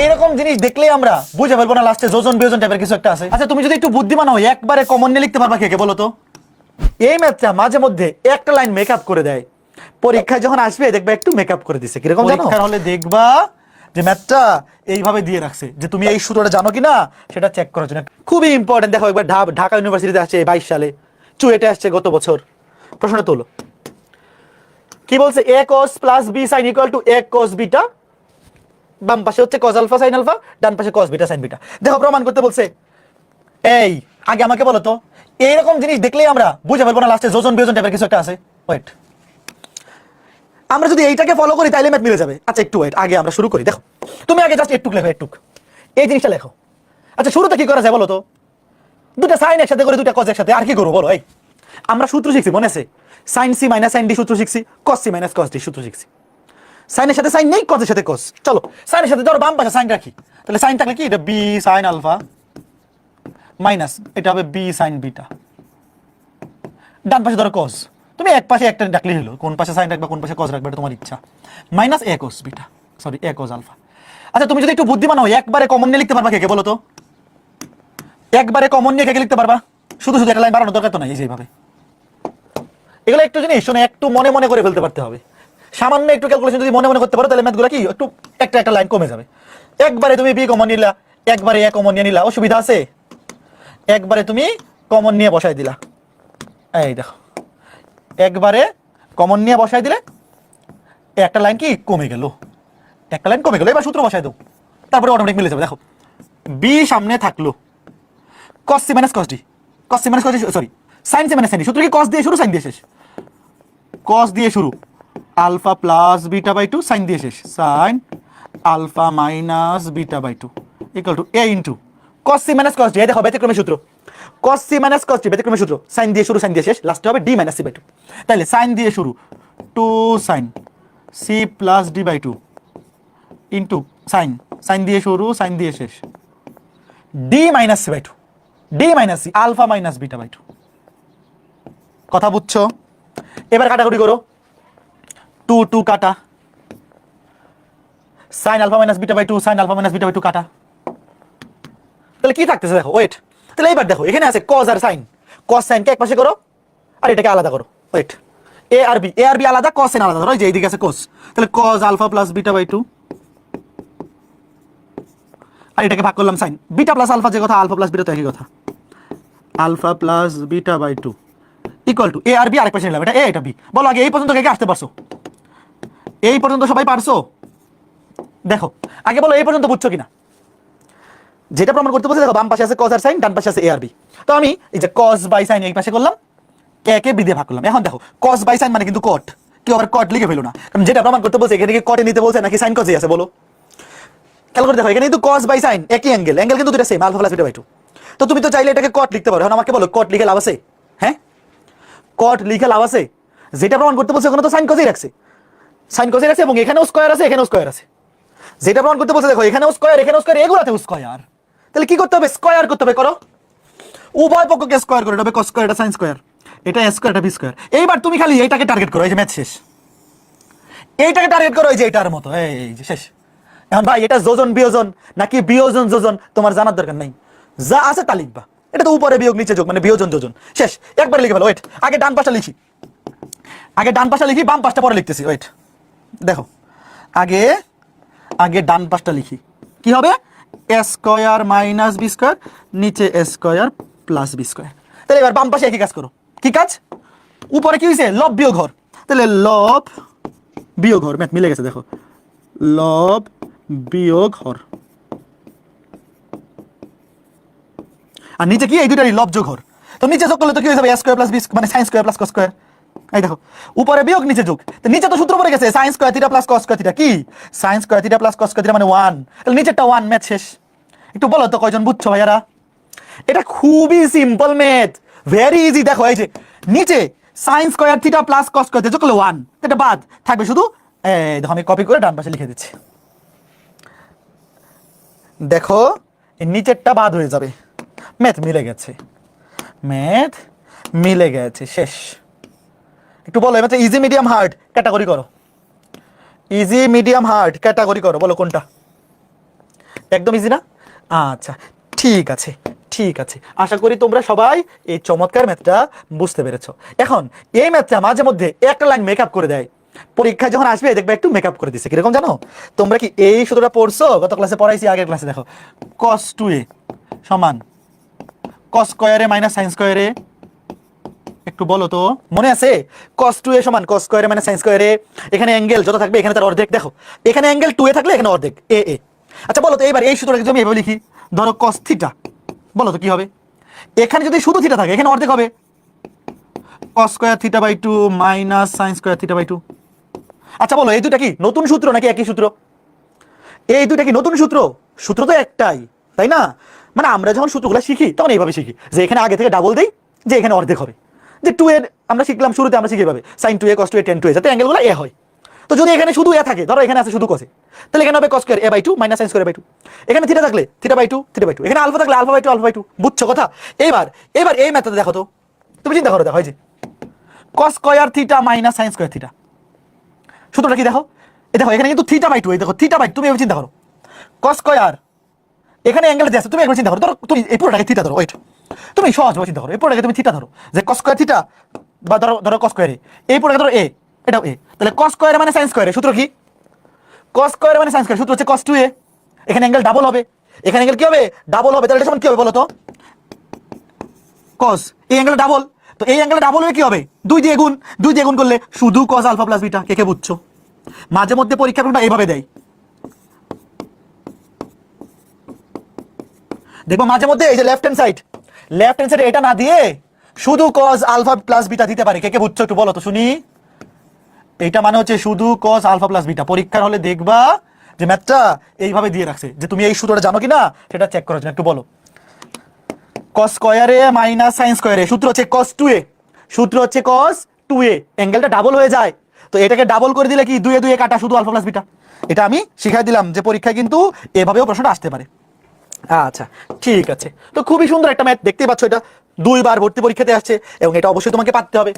এইরকম জিনিস দেখলেই আমরা বুঝে ফেলব না লাস্টে যোজন বিয়োজন টাইপের কিছু একটা আছে। আচ্ছা তুমি যদি একটু বুদ্ধিমান হও, একবারে কমন নিয়ে লিখতে পারবা কে বলো তো? এই ম্যাথটা মাঝে মধ্যে একটা লাইন মেকআপ করে দেয়। পরীক্ষায় যখন আসবে, দেখবে একটু মেকআপ করে দিছে। কীরকম জানো? হলে দেখবা যে ম্যাথটা এইভাবে দিয়ে রাখছে। যে তুমি এই সূত্রটা জানো কিনা, সেটা চেক করার জন্য। খুবই ইম্পর্টেন্ট দেখো একবার ঢাকা ইউনিভার্সিটিতে আসছে বাইশ সালে। চুয়েটে আসছে গত বছর। প্রশ্নটা তোলো। কি বলছে? A cos plus B sine equal to A cos beta বাম পাশে হচ্ছে কস আলফা সাইন আলফা, ডান পাশে কস বিটা সাইন বিটা। দেখো, প্রমাণ করতে বলছে। এই, আগে আমাকে বলো তো, এইরকম জিনিস দেখলেই আমরা বুঝে ফেলব না লাস্টে যোজন বিয়োজন টাইপের কিছু একটা আছে। ওয়েট আমরা যদি এইটাকে ফলো করি, তাইলে ম্যাথ মিলে যাবে। আচ্ছা একটু ওয়েট আগে আমরা শুরু করি। দেখো, তুমি আগে জাস্ট একটু লেখো, একটু। এই জিনিসটা লেখো। আচ্ছা শুরুতে কি করা যায় বলো তো? দুটা সাইন একসাথে করে দুটা কজ একসাথে। আর কি করব বলো, এই। আমরা সূত্র শিখছি, মনে আছে? Sine C minus sine D সূত্র শিখছি cos C minus cos D সূত্র শিখছি। সাইনের সাথে সাইন নেই কজের সাথে কস চলো, সাইনের সাথে ধরো বাম পাশে সাইন রাখি। তাহলে সাইন থাকলে কি? এটা বি সাইন আলফা মাইনাস এটা হবে বি সাইন বিটা ডান পাশে ধরো কস তুমি এক পাশে একটা ডাকলেই হলো। কোন পাশে সাইন রাখবে, কোন পাশে কস রাখবে, এটা তোমার ইচ্ছা। Minus A cos beta sorry A cos alpha আচ্ছা তুমি যদি একটু বুদ্ধিমান হও, একবারে কমন নিয়ে লিখতে পারবা কে কে, বলো তো? একবারে কমন নিয়ে কে কে লিখতে পারবা? শুধু শুধু একটা লাইন বাড়ানোর দরকার তো নাই এইভাবে। এগুলো একটু জিনিস, শোনো, একটু মনে মনে করে ফেলতে পারতে হবে। সামান্য একটু ক্যালকুলেশন যদি মনে মনে করতে পারো, তাহলে ম্যাথগুলো কি, একটু একটা একটা লাইন কমে যাবে। একবারে তুমি বি কমন নিলা, একবারে এ কমন নিয়ে নিলা, অসুবিধা আছে? একবারে তুমি কমন নিয়ে বসাই দিলা। এই দেখো, একবারে কমন নিয়ে বসাই দিলে, একটা লাইন কি কমে গেল। একটা লাইন কমে গেল, এবার সূত্র বসাই দাও। তারপরে অটোমেটিক মিলে যাবে, দেখো। বি সামনে থাকল cos C minus cos D cos C minus cos sorry sine C minus sine সূত্র কি কস দিয়ে শুরু সাইন দিয়ে শেষ? কস দিয়ে শুরু। Alpha plus beta by two, sine দিয়ে শেষ। Sine, alpha minus beta by two equal to A into cos C minus cos D দেখো ব্যতিক্রমী সূত্র। Cos C minus cos D ব্যতিক্রমী সূত্র। সাইন দিয়ে শুরু, সাইন দিয়ে শেষ। লাস্টে হবে D minus C by two তাহলে সাইন দিয়ে শুরু। Two sine C plus D by two into sine. Sine দিয়ে শুরু, সাইন দিয়ে শেষ। D minus C by two D minus C alpha minus beta by two. কথা বুঝছ? এবার কাটাকুটি করো। টু টু কাটা sine alpha minus beta by two sine alpha minus beta by two কাটা তাহলে কি থাকতেছে দেখো ওয়েট তাহলে এইবার দেখো, এখানে আছে কজ আর সাইন কজ সাইনকে এক পাশে করো, আর এটাকে আলাদা করো। ওয়েট এ আর বি এ আর বি আলাদা কজ সাইন আলাদা। যে এইদিকে আছে কজ তাহলে cos alpha plus beta by two আর এটাকে ভাগ করলাম সাইন বিটা প্লাস আলফা যে কথা আলফা প্লাস বিটা তো একই কথা। Alpha plus beta by two equal to A R B আরেক পাশে নিলাম, এটা এ এটা বি বলো আগে এই পর্যন্ত কে আসতে পারছ? এই পর্যন্ত সবাই পারছ? দেখো, আগে বলো এই পর্যন্ত বুঝছ কিনা? যেটা প্রমাণ করতে বলছে, দেখো, বাম পাশে আছে কজ আর সাইন ডান পাশে আছে এ আর বি তো আমি এই যে কজ বাই সাইন এই পাশে করলাম একে বি দিয়ে ভাগ করলাম। এখন দেখো কজ বাই সাইন মানে কিন্তু কট কেউ আবার কট লিখে ফেলো না। কারণ যেটা প্রমাণ করতে বলছে, এখানে কি কটে নিতে বলছে, নাকি সাইন কজে আছে, বলো। খেয়াল করে দেখো, এখানে কিন্তু কজ বাই সাইন একই অ্যাঙ্গেল অ্যাঙ্গেল কিন্তু দুটো same alpha plus beta by তো তুমি তো চাইলে এটাকে কট লিখতে পারো। এখন আমাকে বলো কট লিখে লাভ আছে? হ্যাঁ? কট লিখে লাভ আছে? যেটা প্রমাণ করতে বলছে, ওখানে তো সাইন কজেই রাখছে। সাইন কজেই রাখছে এবং এখানেও স্কোয়ার আছে, এখানেও স্কোয়ার আছে। যেটা প্রমাণ করতে বলছে, দেখো, এখানেও স্কোয়ার এখানেও স্কোয়ার, এগুলাতেও স্কোয়ার। তাহলে কি করতে হবে? স্কোয়ার করতে হবে, করো। উভয় পক্ষকে স্কোয়ার করে কস স্কোয়ার, এটা সাইন স্কোয়ার। এটা স্কোয়ার, এটা বি স্কোয়ার। এইবার তুমি খালি এইটাকে টার্গেট করো, এই যে ম্যাথ শেষ। এইটাকে টার্গেট করো, এই যে এটার মতো, এই এই যে শেষ। এখন ভাই, এটা যোজন, বিয়োজন, নাকি বিয়োজন, যোজন, তোমার জানার দরকার নাই। যা আছে তা লিখবা। এটা তো উপরে বিয়োগ, নিচে যোগ মানে বিয়োজন, যোজন। শেষ, একবার লিখে ফেলো ওয়েট আগে ডান পাশটা লিখি। আগে ডান পাশটা লিখি, বাম পাশটা পরে লিখতেছি ওয়েট দেখো, আগে আগে ডান পাশটা লিখি। কি হবে? স্কোয়ার মাইনাস বি স্কোয়ার নিচে স্কোয়ার প্লাস বি স্কোয়ার তাহলে এবার বাম পাশে একই কাজ করো। কি কাজ? উপরে কি হয়েছে লব বিয়োগ ঘর। তাহলে লব বিয়োগ ঘর। ম্যাথ মিলে গেছে, দেখো। লব বিয়োগ হর আর নিচে কি? এই দুটারই লব যোগ হর তো নিচে যোগ করলে তো কি হয়ে যাবে? স্কোয়ার প্লাস বি মানে সাইন স্কোয়ার প্লাস স্কোয়ার এই দেখো, উপরে বিয়োগ, নিচে যোগ। নিচে তো সূত্র পড়ে গেছে sine square theta plus cos theta কি? Sine square theta plus cos theta মানে ওয়ান তাহলে নিচেরটা ওয়ান ম্যাথ শেষ। একটু বলো তো কয়জন বুঝছ ভাইয়ারা? এটা খুবই সিম্পল ম্যাথ ভেরি ইজি দেখো, এই যে, নিচে sine square theta plus cos square theta যোগ করলে ওয়ান এটা বাদ। থাকবে শুধু, এই দেখো, আমি কপি করে ডান পাশে লিখে দিচ্ছি। দেখো নিচেরটা বাদ হয়ে যাবে। ম্যাথ মিলে গেছে। ম্যাথ মিলে গেছে। শেষ। একটু বলো এবার ইজি মিডিয়াম হার্ড ক্যাটাগরি করো। ইজি মিডিয়াম হার্ড ক্যাটাগরি করো, বলো কোনটা? একদম ইজি না? আচ্ছা ঠিক আছে ঠিক আছে। আশা করি তোমরা সবাই এই চমৎকার ম্যাথটা বুঝতে পেরেছ। এখন, এই ম্যাথটা মাঝে মধ্যে একটা লাইন মেকআপ করে দেয়। পরীক্ষায় যখন আসবে, দেখবে একটু মেকআপ করে দিচ্ছে কীরকম জানো? তোমরা কি এই সূত্রটা পড়ছো? গত ক্লাসে পড়াইছি, আগের ক্লাসে দেখো। কস টু এ সমান কস স্কোয়ারে মাইনাস সাইন স্কোয়ারে একটু বলো তো। মনে আছে? কস টু সমান কস স্কোয়ারে মানে সাইন স্কোয়ারে এখানে অ্যাঙ্গেল যত থাকবে, এখানে তার অর্ধেক। দেখো, এখানে অ্যাঙ্গেল টু এ থাকলে এখানে অর্ধেক, এ এ। আচ্ছা বলো তো এবার এই সূত্রটাকে আমি এভাবে লিখি, ধরো কস থিটা বলো তো, কি হবে? এখানে যদি শুধু থিটা থাকে, এখানে অর্ধেক হবে। Cos square theta by two minus sine square theta by two আচ্ছা বলো, এই দুটা কি নতুন সূত্র নাকি একই সূত্র? এই দুইটা কি নতুন সূত্র? সূত্র তো একটাই, তাই না? মানে আমরা যখন সূত্রগুলো শিখি, তখন এইভাবে শিখি, যে এখানে আগে থেকে ডাবল দেই, যে এখানে অর্ধেক হবে। যে টু এর আমরা শিখলাম শুরুতে আমরা শিখি এভাবে। Sine two A cos two A tan two A যাতে অ্যাঙ্গেলগুলো এ হয়। তো যদি এখানে শুধু এ থাকে, ধরো এখানে আছে শুধু কসে তাহলে এখানে হবে cos square A by two minus sine square by two এখানে থিটা থাকলে theta by two theta by two এখানে আলফা থাকলে alpha by two alpha by two বুঝছ কথা? এবার এবার এই ম্যাথটা দেখো তো। তুমি চিন্তা করো দেখো, এই যে। Cos square theta minus sine square theta সূত্রটা কি দেখো? এই দেখো, এখানে কিন্তু থিটা বাই টু এই দেখো থিটা বাই তুমি এভাবে চিন্তা করো। কস স্কোয়ার এখানে অ্যাঙ্গেল আছে, তুমি একবার চিন্তা করো। ধরো, তুমি এই পুরোটাকে থিটা ধরো ওইট তুমি সহজভাবে চিন্তা করো, এই পুরোটাকে তুমি থিটা ধরো। যে কস স্কোয়ার থিটা বা ধরো ধরো কস স্কোয়ারে এই পুরোটাকে ধরো এ এটাও এ তাহলে কস স্কোয়ার মানে সাইন স্কোয়ারে সূত্র কি? কস স্কোয়ার মানে সাইন স্কোয়ার সূত্র হচ্ছে কস টু এ এখানে অ্যাঙ্গেল ডাবল হবে। এখানে অ্যাঙ্গেল কি হবে? ডাবল হবে। তাহলে এটা কি হবে বলো তো? কস এই অ্যাঙ্গেল ডাবল তো এই অ্যাঙ্গেল ডাবল হলে কি হবে? দুই দিয়ে গুণ। দুই দিয়ে গুণ করলে শুধু কস আলফা প্লাস বিটা কে কে বুঝছ? মাঝে মধ্যে পরীক্ষা এইভাবে দেয়। দেখব মাঝে মধ্যে এই যে left hand side left hand side এটা না দিয়ে শুধু কজ আলফা প্লাস বিটা দিতে পারে। কে কে বুঝছ একটু বলো তো শুনি। এটা মানে হচ্ছে শুধু কজ আলফা প্লাস বিটা পরীক্ষার হলে দেখবা যে ম্যাথটা এইভাবে দিয়ে রাখছে। যে তুমি এই সূত্রটা জানো কি না সেটা চেক করার জন্য। একটু বলো। কস স্কোয়ারে মাইনাস সাইন স্কোয়ারে সূত্র হচ্ছে কস টু এ সূত্র হচ্ছে কস টু এ অ্যাঙ্গেলটা ডাবল হয়ে যায়। তো এটাকে ডাবল করে দিলে কি দুয়ে দুয়ে কাটা শুধু আলফা প্লাস বিটা এটা আমি শিখাই দিলাম যে পরীক্ষায় কিন্তু এভাবেও প্রশ্নটা আসতে পারে। আচ্ছা ঠিক আছে। তো খুবই সুন্দর একটা ম্যাথ দেখতে পাচ্ছ এটা। দুইবার ভর্তি পরীক্ষাতে আসছে এবং এটা অবশ্যই তোমাকে পারতে হবে।